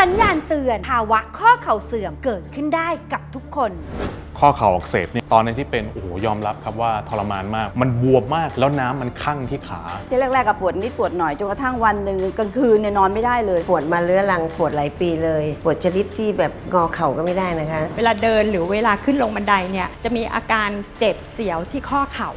สัญญาณเตือนภาวะข้อเข่าเสื่อมเกิดขึ้นได้กับทุกคน ข้อเข่าอักเสบเนี่ยตอนนี้ที่เป็นโอ้โหยอมรับครับว่าทรมานมาก มันบวมมากแล้วน้ำมันคั่งที่ขา ที่แรกๆกับปวดนิดปวดหน่อยจนกระทั่งวันหนึ่งกลางคืนเนี่ยนอนไม่ได้เลย ปวดมาเรื้อรังปวดหลายปีเลย ปวดชนิดที่แบบงอเข่าก็ไม่ได้นะคะ เวลาเดินหรือเวลาขึ้นลงบันไดเนี่ยจะมีอาการเจ็บเสียวที่ข้อเข่า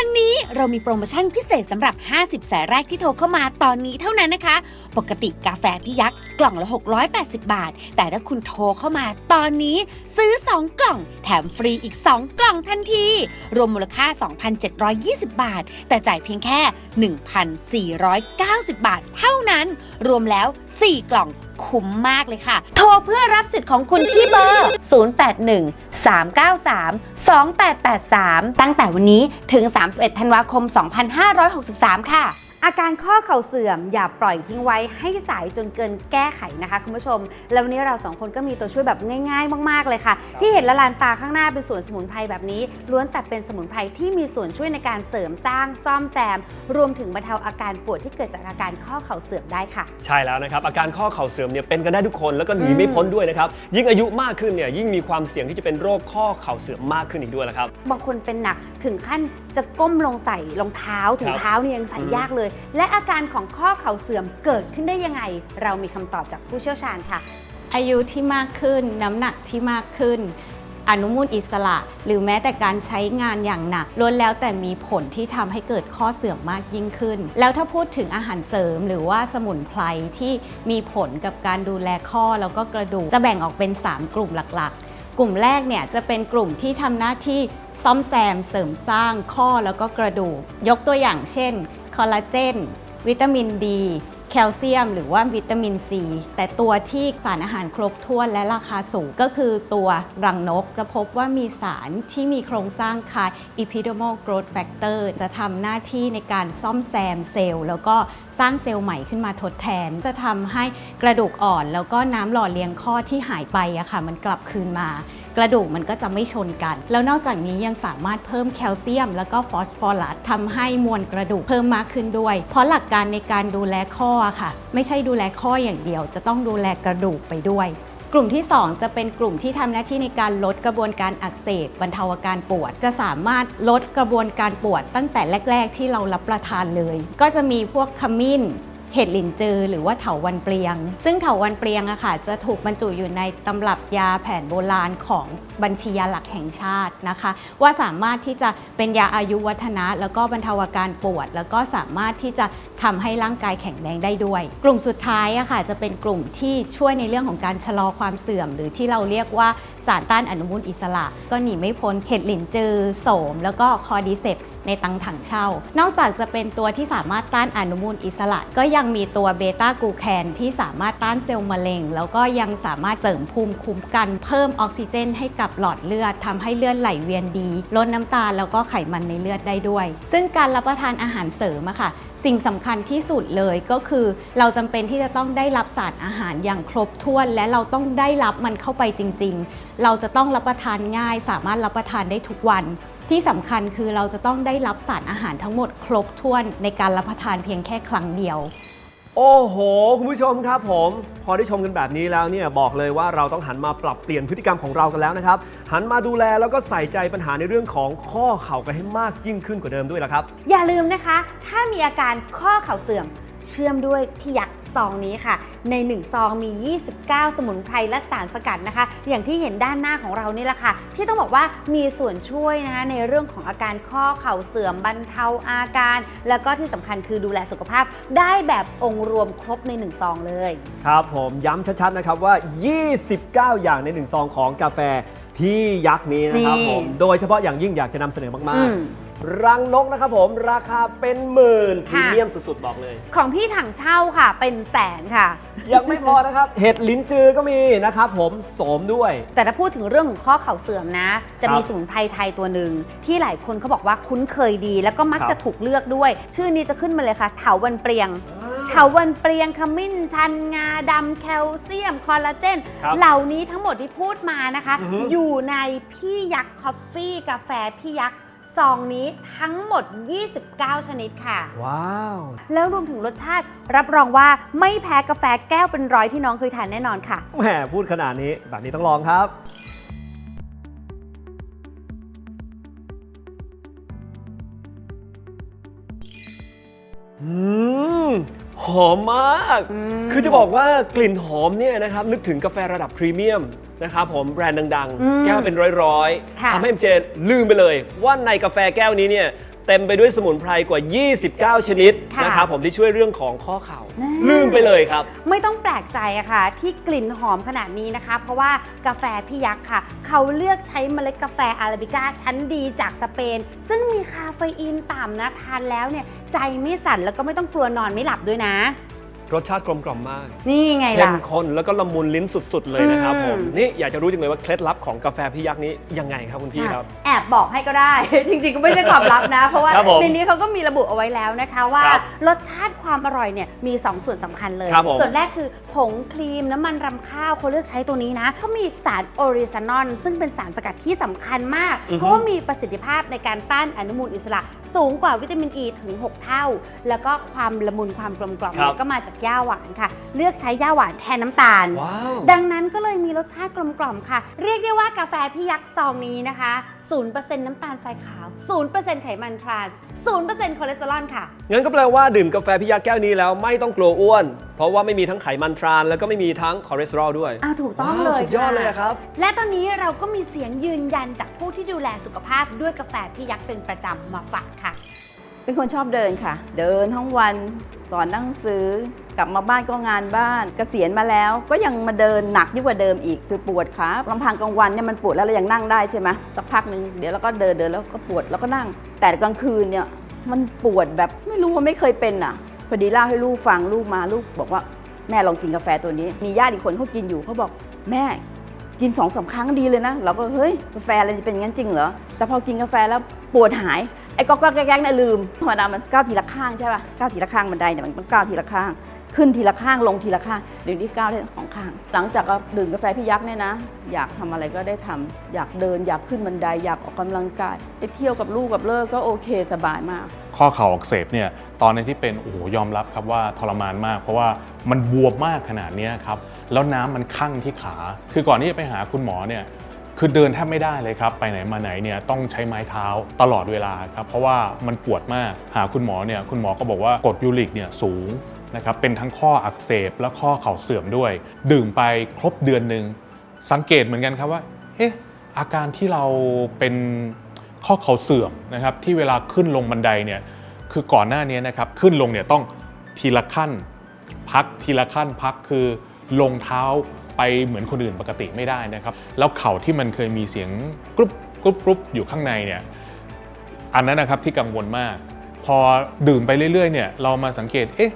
วันนี้เรามีโปรโมชั่นพิเศษสำหรับ 50 สายแรกที่โทรเข้ามาตอนนี้เท่านั้นนะคะ ปกติกาแฟพี่ยักษ์กล่องละ 680 บาท แต่ถ้าคุณโทรเข้ามาตอนนี้ซื้อ 2 กล่อง แถมฟรีอีก 2 กล่องทันที รวมมูลค่า 2,720 บาท แต่จ่ายเพียงแค่ 1,490 บาทเท่านั้น รวมแล้ว 4 กล่อง คุ้มมากเลยค่ะ โทรเพื่อรับสิทธิ์ของคุณที่เบอร์ 081 393 2883 ตั้งแต่วันนี้ถึง 31 ธันวาคม 2563 ค่ะ อาการข้อเข่าเสื่อมอย่าปล่อยทิ้งไว้ให้สายจนเกินแก้ไขนะคะคุณผู้ชม แล้ววันนี้เราสองคนก็มีตัวช่วยแบบง่าย ๆ มาก ๆ เลยค่ะ ที่เห็นละลานตาข้างหน้าเป็นสวนสมุนไพรแบบนี้ ล้วนแต่เป็นสมุนไพรที่มีส่วนช่วยในการเสริมสร้างซ่อมแซม รวมถึงบรรเทาอาการปวดที่เกิดจากอาการข้อเข่าเสื่อมได้ค่ะ ใช่แล้วนะครับอาการข้อเข่าเสื่อมเนี่ยเป็นกันได้ทุกคนแล้วก็หนีไม่พ้นด้วยนะครับยิ่งอายุมากขึ้นเนี่ยยิ่งมีความเสี่ยงที่จะเป็นโรคข้อเข่าเสื่อมมากขึ้นอีกด้วยนะครับบางคนเป็นหนักถึงขั้นจะก้มลงใส่รองเท้าถึงครับเท้านี่ยังใส่อืมยากเลยและอาการของข้อเข่าเสื่อมเกิดขึ้นได้ยังไง เรามีคำตอบจากผู้เชี่ยวชาญค่ะ อายุที่มากขึ้นน้ำหนักที่มากขึ้น อนุมูลอิสระ หรือแม้แต่การใช้งานอย่างหนักล้วนแล้วแต่มีผลที่ทำให้เกิดข้อเสื่อมมากยิ่งขึ้น แล้วถ้าพูดถึงอาหารเสริมหรือว่าสมุนไพรที่มีผลกับการดูแลข้อแล้วก็กระดูกจะแบ่งออกเป็น 3 กลุ่มหลักๆ กลุ่มแรกเนี่ยจะเป็นกลุ่มที่ทำหน้าที่ซ่อมแซมเสริมสร้างข้อแล้วก็กระดูก ยกตัวอย่างเช่น คอลลาเจน วิตามินดี แคลเซียม หรือว่าวิตามินซี แต่ตัวที่สารอาหารครบถ้วนและราคาสูงก็คือตัวรังนก จะพบว่ามีสารที่มีโครงสร้างคล้าย epidermal growth factor จะทำหน้าที่ในการซ่อมแซมเซลล์ แล้วก็สร้างเซลล์ใหม่ขึ้นมาทดแทน จะทำให้กระดูกอ่อน แล้วก็น้ำหล่อเลี้ยงข้อที่หายไปอะค่ะมันกลับคืนมา กระดูกมันก็จะไม่ชนกัน แล้วนอกจากนี้ยังสามารถเพิ่มแคลเซียม แล้วก็ฟอสฟอรัสทำให้มวลกระดูกเพิ่มมากขึ้นด้วย เพราะหลักการในการดูแลข้อค่ะ ไม่ใช่ดูแลข้ออย่างเดียว จะต้องดูแลกระดูกไปด้วยกลุ่มที่ 2 จะเป็นกลุ่มที่ทำหน้าที่ในการลดกระบวนการอักเสบบรรเทาอาการปวด จะสามารถลดกระบวนการปวดตั้งแต่แรก ๆ ที่เรารับประทานเลย ก็จะมีพวกขมิ้น เห็ดหลินจือหรือว่าเถาวันเปลียง ซึ่งเถาวันเปลียงอะค่ะจะถูกบรรจุอยู่ในตำรับยาแผนโบราณของบัญชียาหลักแห่งชาตินะคะ ว่าสามารถที่จะเป็นยาอายุวัฒนะ แล้วก็บรรเทาอาการปวด แล้วก็สามารถที่จะทำให้ร่างกายแข็งแรงได้ด้วย กลุ่มสุดท้ายอะค่ะจะเป็นกลุ่มที่ช่วยในเรื่องของการชะลอความเสื่อม หรือที่เราเรียกว่า สารต้านอนุมูลอิสระ ก็หนีไม่พ้นเห็ดหลินจือ โสม แล้วก็คอดิเซปในตังถังเช่า นอกจากจะเป็นตัวที่สามารถต้านอนุมูลอิสระ ก็ยังมีตัวเบต้ากูแคนที่สามารถต้านเซลล์มะเร็ง แล้วก็ยังสามารถเสริมภูมิคุ้มกัน เพิ่มออกซิเจน ให้กับหลอดเลือดทำให้เลือดไหลเวียนดี ลดน้ำตาลแล้วก็ไขมันในเลือดได้ด้วย ซึ่งการรับประทานอาหารเสริมอะค่ะ สิ่งสำคัญที่สุดเลยก็คือ เราจำเป็นที่จะต้องได้รับสารอาหารอย่างครบถ้วน และเราต้องได้รับมันเข้าไปจริง ๆ เราจะต้องรับประทานง่าย สามารถรับประทานได้ทุกวัน ที่สำคัญคือเราจะต้องได้รับสารอาหารทั้งหมดครบถ้วนในการรับประทานเพียงแค่ครั้งเดียว โอ้โห คุณผู้ชมครับผม พอได้ชมกันแบบนี้แล้วเนี่ยบอกเลยว่าเราต้องหันมาปรับเปลี่ยนพฤติกรรมของเรากันแล้วนะครับ หันมาดูแลแล้วก็ใส่ใจปัญหาในเรื่องของข้อเข่ากันให้มากยิ่งขึ้นกว่าเดิมด้วยละครับ อย่าลืมนะคะ ถ้ามีอาการข้อเข่าเสื่อม เชื่อมด้วยพี่ยักษ์ซองนี้ค่ะ ใน 1 ซองมี 29 สมุนไพรและสารสกัดนะคะ อย่างที่เห็นด้านหน้าของเรานี่แหละค่ะ ที่ต้องบอกว่ามีส่วนช่วยนะคะในเรื่องของอาการข้อเข่าเสื่อมบรรเทาอาการ แล้วก็ที่สำคัญคือดูแลสุขภาพได้แบบองค์รวมครบใน1ซองเลย ครับผมย้ำชัดๆนะครับว่า 29 อย่างในหนึ่งซองของกาแฟพี่ยักษ์นี้นะครับนี่ผม โดยเฉพาะอย่างยิ่งอยากจะนำเสนอมากอืมๆ รังนกนะครับผมราคาเป็นหมื่นพรีค่ะ เมียมสุดๆ บอกเลย ของพี่ถังเช่าค่ะ เป็นแสนค่ะ ยังไม่พอนะครับ เห็ดลิ้นจือก็มีนะครับผมโสมด้วย แต่ถ้าพูดถึงเรื่องของข้อเข่าเสื่อมนะ จะมีครับสมุนไพรไทยตัวหนึ่งที่หลายคนเขาบอกว่าคุ้นเคยดี แล้วก็มักครับจะถูกเลือกด้วย ชื่อนี้จะขึ้นมาเลยค่ะเถาวันเปลียง เถาวันเปลียงขมิ้นชันงาดำแคลเซียม คอลลาเจน ครับเหล่านี้ทั้งหมดที่พูดมานะคะ อือฮึอยู่ในพี่ยักษ์คอฟฟี่กาแฟพี่ยักษ์ ซองนี้ทั้งหมด 29 ชนิดค่ะ ว้าว แล้วรวมถึงรสชาติรับรองว่าไม่แพ้กาแฟแก้วเป็นร้อยที่น้องเคยทานแน่นอนค่ะ แหมพูดขนาดนี้แบบนี้ต้องลองครับ อืม หอมมากคือจะบอกว่ากลิ่นหอมเนี่ยนะครับ นึกถึงกาแฟระดับพรีเมียม นะครับผมแบรนด์ดังอืมๆแก้วเป็นร้อยค่ะๆทำให้เอ็มเจลืมไปเลย ว่าในกาแฟแก้วนี้เนี่ยเต็มไปด้วยสมุนไพรกว่า 29 ชนิดค่ะนะครับผมที่ช่วยเรื่องของข้อเข่าลืมไปเลยครับ ไม่ต้องแปลกใจอะค่ะ ที่กลิ่นหอมขนาดนี้นะคะ เพราะว่ากาแฟพี่ยักษ์ค่ะ เขาเลือกใช้เมล็ดกาแฟอาราบิก้าชั้นดีจากสเปน ซึ่งมีคาเฟอีนต่ำนะ ทานแล้วเนี่ย ใจไม่สั่นแล้วก็ไม่ต้องกลัวนอนไม่หลับด้วยนะ รสชาติกลมกล่อมมากนี่ไงเข้ล่ะ มข้นแล้วก็ละมุนลิ้นสุด ๆ เลยนะครับอืม ผมนี่อยากจะรู้จังเลยว่าเคล็ดลับของกาแฟพี่ยักษ์นี้ยังไงครับคุณพี่ครับ แอบบอกให้ก็ได้ จริงๆ ก็ไม่ใช่ความลับนะ เพราะว่าครับผมในนี้เขาก็มีระบุเอาไว้แล้วนะคะว่าครับรสชาติความอร่อยเนี่ยมี 2 ส่วนสำคัญเลย ครับผมส่วนแรกคือผงครีมน้ำมันรำข้าวเขาเลือกใช้ตัวนี้นะเขามีสารโอริซานอลซึ่งเป็นสารสกัดที่สำคัญมาก อือฮึ เพราะว่ามีประสิทธิภาพในการต้านอนุมูลอิสระ สูงกว่าวิตามินอ e ีถึง 6 เท่า แล้วก็ความละมุนความกลมกล่อมครับเนี่ยก็มาจากย่าหวานค่ะ เลือกใช้ย่าหวานแทนน้ำตาลว้าวดังนั้นก็เลยมีรสชาติกลมกล่อมค่ะ เรียกได้ว่ากาแฟพี่ยักษ์ซองนี้นะคะ 0%น้ำตาลทรายขาว 0%ไขมันทรานส์ 0%คอเลสเตอรอลค่ะ งั้นก็แปลว่าดื่มกาแฟพี่ยักษ์แก้วนี้แล้วไม่ต้องกลัวอ้วน เพราะว่าไม่มีทั้งไขมันทรานแล้วก็ไม่มีทั้งคอเลสเตอรอลด้วยอ้าวถูกต้องว้าวเลยสุดยอดะเลยอะครับ และตอนนี้เราก็มีเสียงยืนยันจากผู้ที่ดูแลสุขภาพด้วยกาแฟพี่ยักษ์เป็นประจำมาฝากค่ะ เป็นคนชอบเดินค่ะ เดินทั้งวัน สอนหนังสือกลับมาบ้านก็งานบ้านเกษียณมาแล้ว ก็ยังมาเดินหนักยิ่งกว่าเดิมอีกคือปวดขาลำพังกลางวันเนี่ยมันปวดแล้วเรายังนั่งได้ใช่ไหมสักพักหนึ่งเดี๋ยวเราก็เดินเดินแล้วก็ปวดแล้วก็นั่ง แต่กลางคืนเนี่ยมันปวดแบบไม่รู้ว่าไม่เคยเป็นอะพอดีเล่าให้ลูกฟังลูกมาลูกบอกว่าแม่ลองกินกาแฟตัวนี้ มีญาติอีกคนเขากินอยู่เขาบอกแม่กินสองสามครั้งดีเลยนะ เราก็เฮ้ยกาแฟอะไรจะเป็นงั้นจริงเหรอแต่พอกินกาแฟแล้วปวดหาย ไอ้ก็ก็แก๊กๆน่ะลืมธรรมดามันก้าวทีละข้างใช่ป่ะก้าวทีละข้างบันไดเนี่ยมันต้องก้าวทีละข้าง ขึ้นทีละข้างลงทีละข้างเดี๋ยวนี้ก้าวได้ทั้งสองข้าง หลังจากดื่มกาแฟพี่ยักษ์เนี่ยนะ อยากทำอะไรก็ได้ทำอยากเดินอยากขึ้นบันไดอยากออกกำลังกาย ไปเที่ยวกับลูกกับเลิกก็โอเคสบายมาก ข้อเข่าอักเสบเนี่ยตอนในที่เป็นโอ้โหยอมรับครับว่าทรมานมาก เพราะว่ามันบวมมากขนาดนี้ครับแล้วน้ำมันคั่งที่ขา คือก่อนที่จะไปหาคุณหมอเนี่ย คือเดินแทบไม่ได้เลยครับ ไปไหนมาไหนเนี่ยต้องใช้ไม้เท้าตลอดเวลาครับ เพราะว่ามันปวดมากหาคุณหมอเนี่ยคุณหมอก็บอกว่ากรดยูริกเนี่ยสูงนะครับเป็นทั้งข้ออักเสบและข้อเข่าเสื่อมด้วย ดื่มไปครบเดือนหนึ่งสังเกตเหมือนกันครับว่าเอ๊ะอาการที่เราเป็นข้อเข่าเสื่อมนะครับที่เวลาขึ้นลงบันไดเนี่ยคือก่อนหน้านี้นะครับขึ้นลงเนี่ยต้องทีละขั้น พักทีละขั้นพักคือลงเท้า ไปเหมือนคนอื่นปกติไม่ได้นะครับ แล้วเข่าที่มันเคยมีเสียงกรุบกรุบกรุบอยู่ข้างในเนี่ยอันนั้นนะครับที่กังวลมาก พอดื่มไปเรื่อยๆเนี่ยเรามาสังเกตเอ๊ะ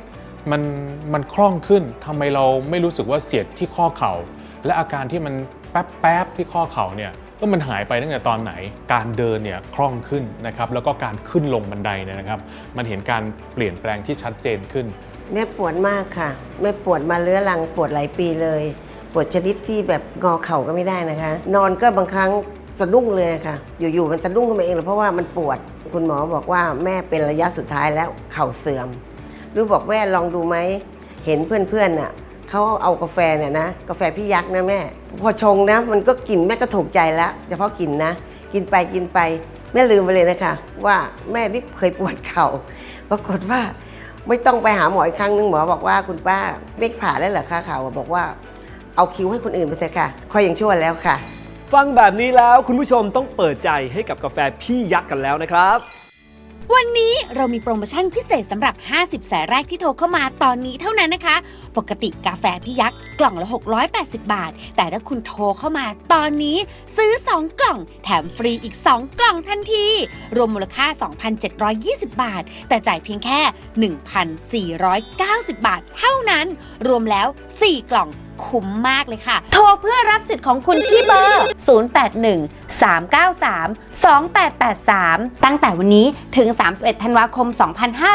มันมันคล่องขึ้นทำไมเราไม่รู้สึกว่าเสียดที่ข้อเข่า และอาการที่มันแป๊บๆที่ข้อเข่าเนี่ยก็มันหายไปตั้งแต่ตอนไหน การเดินเนี่ยคล่องขึ้นนะครับแล้วก็การขึ้นลงบันไดเนี่ยนะครับ มันเห็นการเปลี่ยนแปลงที่ชัดเจนขึ้น แม่ปวดมากค่ะ แม่ปวดมาเรื้อรังปวดหลายปีเลย ปวดชนิดที่แบบงอเข่าก็ไม่ได้นะคะ นอนก็บางครั้งสะดุ้งเลยค่ะ อยู่ๆมันสะดุ้งขึ้นมาเองเลยเพราะว่ามันปวด คุณหมอบอกว่าแม่เป็นระยะสุดท้ายแล้วเข่าเสื่อมรือบอกแม่ลองดูไหมเห็นเพื่อนๆน่ะเขาเอากาแฟเนี่ยนะกาแฟพี่ยักษ์นะแม่ พอชงนะ มันก็กลิ่นแม่ก็ถูกใจแล้ว เฉพาะกลิ่นนะ กินไปกินไปแม่ลืมไปเลยนะคะ ว่าแม่นี่เคยปวดเข่าปรากฏว่าไม่ต้องไปหาหมออีกครั้งหนึงหมอบอกว่าคุณป้าไม่ผ่าแล้วเหรอคะข่าบอกว่า เอาคิวให้คนอื่นไปเถอะค่ะคอยยังชั่วแล้วค่ะ ฟังแบบนี้แล้วคุณผู้ชมต้องเปิดใจให้กับกาแฟพี่ยักษ์กันแล้วนะครับ วันนี้เรามีโปรโมชั่นพิเศษสำหรับ 50 สายแรกที่โทรเข้ามาตอนนี้เท่านั้นนะคะ ปกติกาแฟพี่ยักษ์กล่องละ 680 บาท แต่ถ้าคุณโทรเข้ามาตอนนี้ซื้อ 2 กล่อง แถมฟรีอีก 2 กล่องทันที รวมมูลค่า 2,720 บาท แต่จ่ายเพียงแค่ 1,490 บาทเท่านั้น รวมแล้ว 4 กล่อง คุ้มมากเลยค่ะ โทรเพื่อรับสิทธิ์ของคุณที่เบอร์ 0813932883 ตั้งแต่วันนี้ถึง 31 ธันวาคม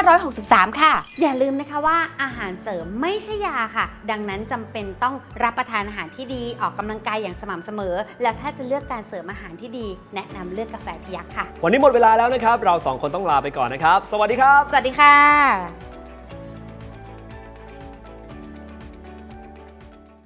2563 ค่ะ อย่าลืมนะคะว่าอาหารเสริมไม่ใช่ยาค่ะ ดังนั้นจำเป็นต้องรับประทานอาหารที่ดีออกกำลังกายอย่างสม่ำเสมอ และถ้าจะเลือกการเสริมอาหารที่ดี แนะนำเลือกกาแฟพิยักษ์ค่ะ วันนี้หมดเวลาแล้วนะครับ เราสองคนต้องลาไปก่อนนะครับ สวัสดีครับ สวัสดีค่ะ